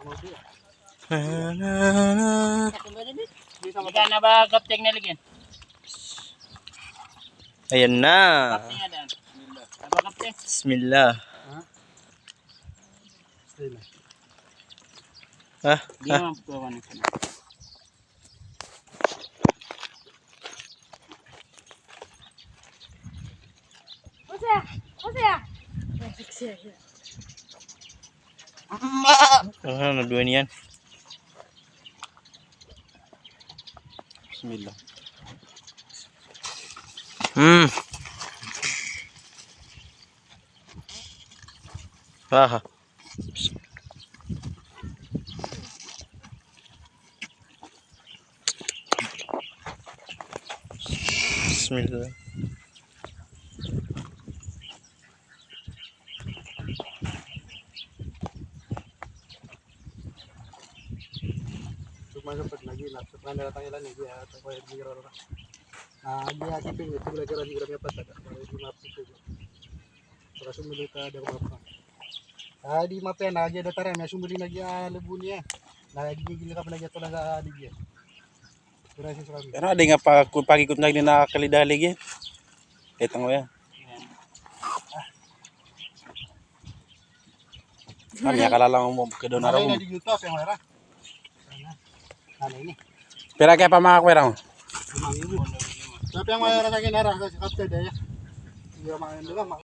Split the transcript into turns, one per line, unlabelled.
Ayan na.
Kapteng na dan. Aba kapteng.
Bismillah. Ah,
Di
ah.
naman po ako nito.
Ano na dua niyan?
Bismillah.
Hmm. Ah. Bismillah.
Sempat lagi nak sepan datang ilan orang. Ah dia kiping itu belajar lagi di map itu. Terus ada map taram ya sumber lagi lebu ni eh. Nah di gigi ka lagi to lang di dia. Terus sa kami.
Pero ada nga pa kung pagikot nga din nakakalidalig. Ito nga yan. Kami akala mo ka doon na
Nah
raw.
Ini di YouTube yang merah. Nah ini.
Pero kaya pa makakwera mo.
Limang ribu. Tapi yang merah lagi merah kasi kapte dia ya. Dia main dulu